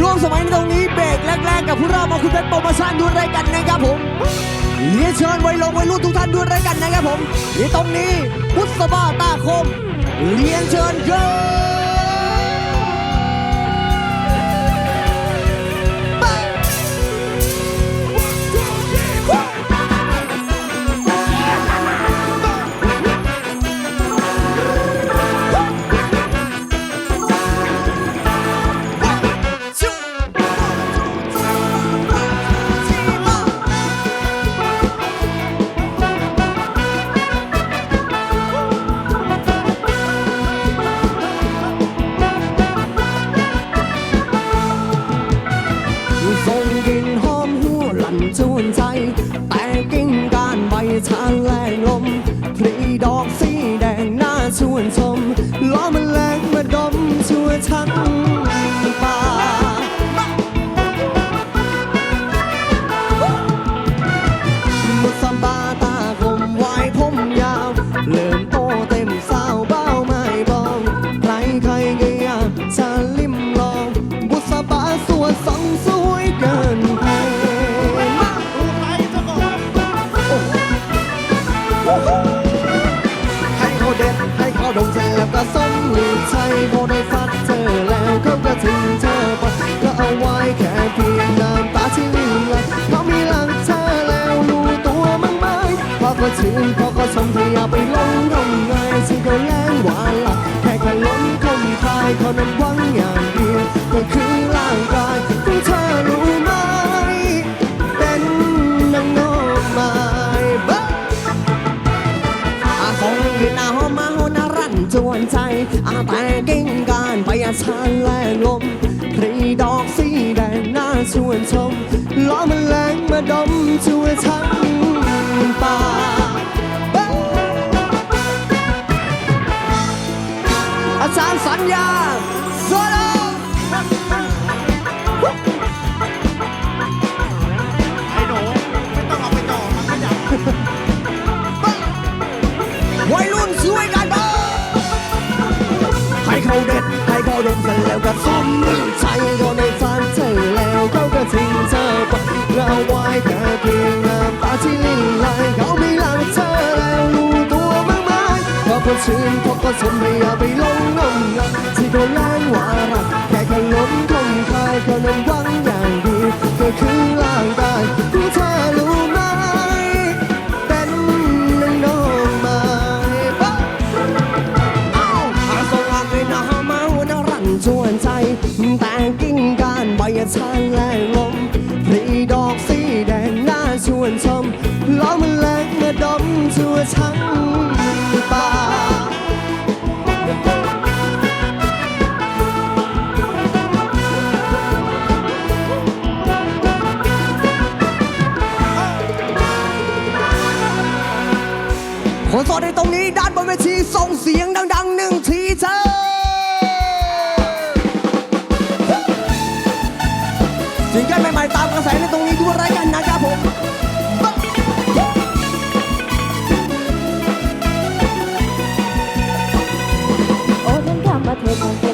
ร่วมสมัยในตรงนี้เบรกแรกๆกับพวกเรามาคุณเพชรโปรโมชั่นด้วยรายกันนะครับผมเรียนเชิญไว้ลงไว้รุ่นทุกท่านด้วยรายกันนะครับผมในตรงนี้พุทธบาตาคม เรียนเชิญเกิส่ อกสีแดงหน้าชวนชมล้อมันแรงมาดมชั่วทั้งป่า ดมเสร็จแล้วก็สมหรือใช่พอได้ฟัดเจอแล้วเขาก็ทิ้งเธอไปแล้วเอาไว้แค่เพียงน้ำตาที่ลิ้นไหลเขามีหลังเธอแล้วรู้ตัวมั้งไหมพอก็ชื่นพอก็ชมเธออย่าไปลงทำไงสิ่งเขาแรงหวานละแค่แค่ล้นคมคายเขานั้นหวังอย่างเดียวก็คือร่างกายของเธอรู้ไหม วนใจอาแต่กิ่งการไปอาชานแรงลมพรีดอกสีแดงน่าชวนชมล้อมันแรงมาดมช่วยทั้งป่าเบ้ออาจารย์สัญญาโซโลไอ้หนูไม่ต้องเอาไปจ่อมันก็อยากวัยรุ่นสวยกัน เขาดมเสร็จแล้วก็ส้มมือใช้ก็ในฝันเธอแล้วเขาก็ทิ้งเธอไปเราไว้แค่เพียงน้ำตาที่ลิ้นไหลเขาไม่หลังเธอแล้วรู้ตัวมั้งไหมพอเขาชื่นพอเขาชมไม่อยากไปลงงมงายที่เขาแรงว่ารักแค่แค่ล้มคมคายเขานั้นหวังอย่างดียวก็คือร่างกายที่เธอรู้ไหมานใบชาแรงลมพรีดอกสีแดงน่าชวนชมล้อมันแรงมาดมชั่วทั้งป่าคนโสดในตรงนี้ด้านบนเวทีส่งเสียงดังๆหนึ่งทีเธอ ระแสในตรงนี้ด้วยรายกันนะครับผมโอ้ฉันกลับมาเธอคง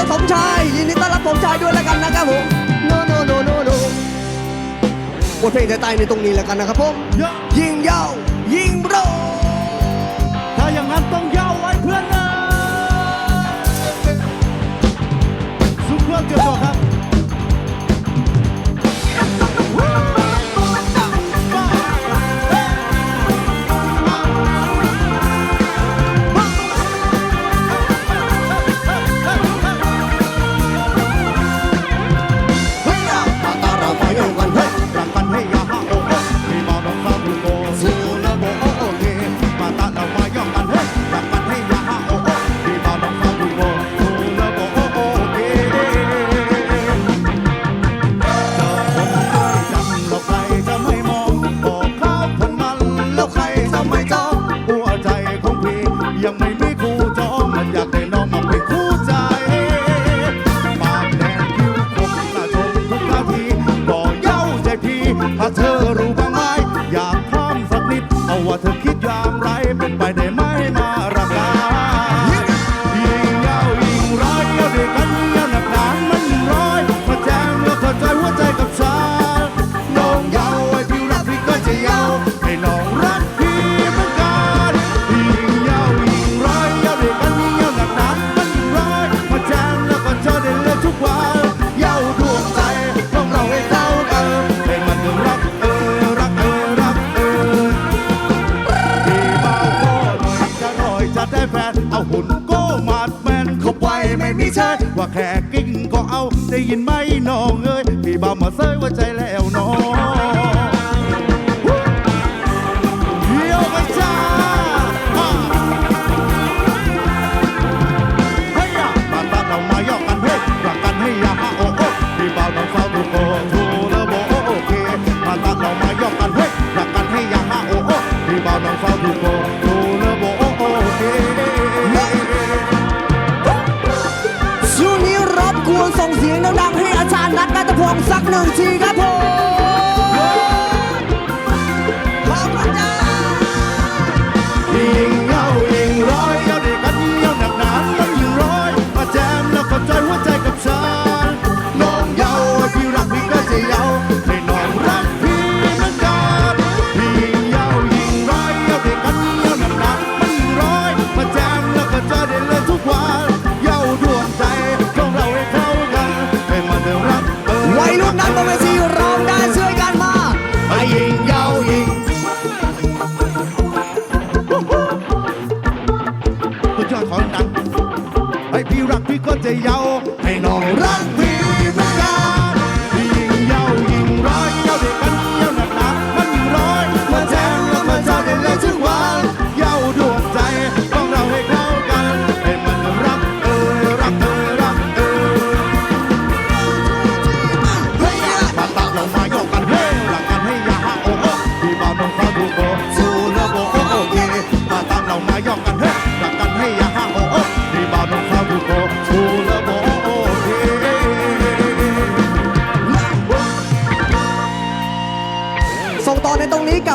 เลสมชายยินดีต้อนรับสมชายด้วยแล้วกันนะครับผมโนโนโนโนโนบทเพลงจะตายในตรงนี้แล้วกันนะครับผมยิงเย้ายิงโรถ้าอย่างนั้นต้องเย้าไว้เพื่อนนะสุปเปอร์เกือบจบครับ ช่ว่าแค่กิ้งก็เอาได้ยินไหมน้องเอ้ยพี่บ่าวมาเซยว่าใจแล้วน้องเดียวกันจ้าให้ยาตาตาเมายอกกันเฮ้ยรักกันให้ยาโอ้โอ้พี่บ่าวเฝ้าทุกโอทุก เสียงดังๆให้อาจารย์นัดนัทพงศ์สักหนึ่งทีครับ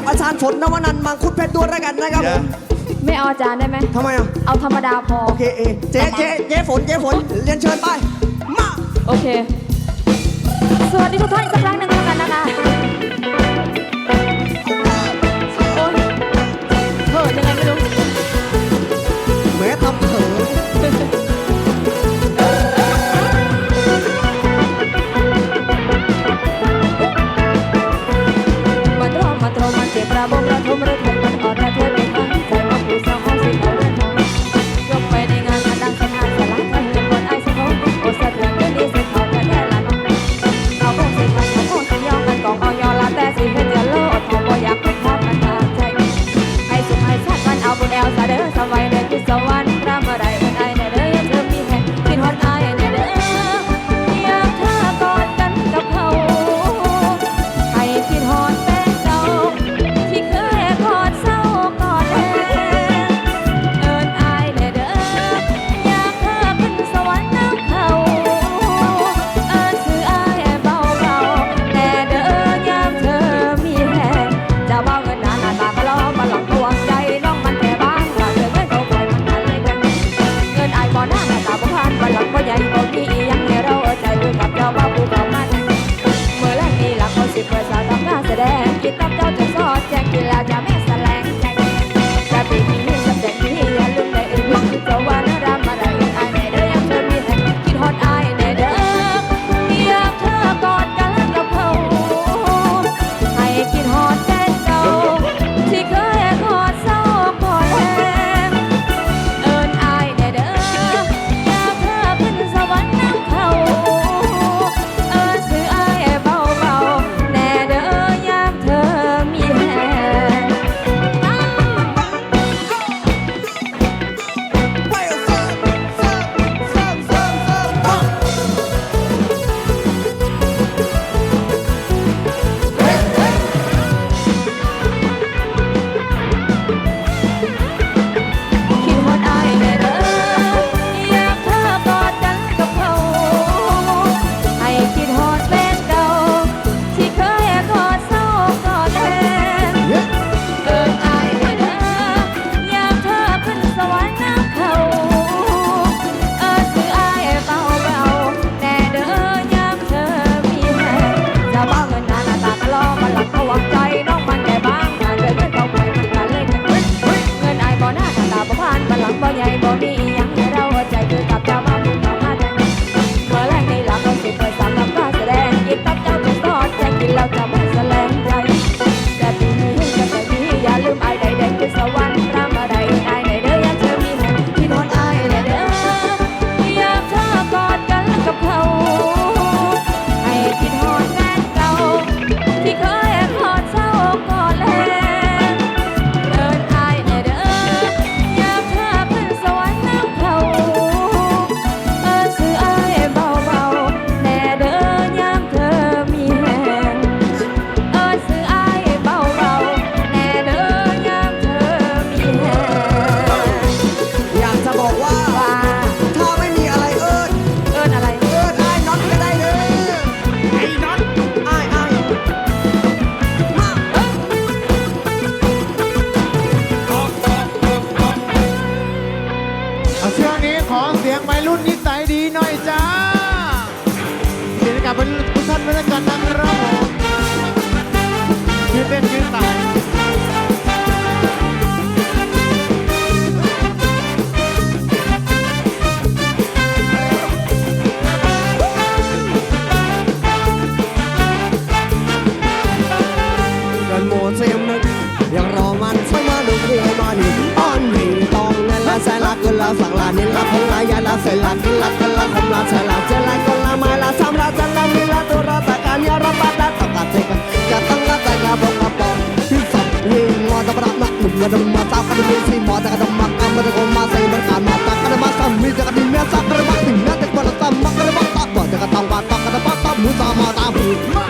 อาจารย์ฝนนวนันมังคุดเพชรด้วยแล้วกันนะครับผมไม่เอาอาจารย์ได้ไหม ทำไมอะเอาธรรมดาพอ โอเคเอเจ๊เจ๊เจ๊ฝนเจ๊ฝนเรียนเชิญไปมา โอเค สวัสดีทุกท่านอีกสักครั้งหนึ่งนะ เสียมนึกยังรอมันสักมาดูเพียงนอนหนอ่อนหินตองนั่นละสายละกุละสังละนิละพงละยาละสายละกิละกุละคมละสายละเจละกุละมาละสามละจันละมิละตุระตะการยาระปะตะตะกัดเตกันกะตังกะตะกะบกกะปองที่สับเฮงมอตะปรับนักหนุ่มมาดมมาสาวกันมีสีมอจะกะดมมากะมาตะกงมาใส่บรรกามาตะกันมาสามมีจะกะดิเมียสักกะดมาติเมียตะกระละสัมมะกะดมาตะบ่ตะกะตังตะกะดมตะมือสามาตาบู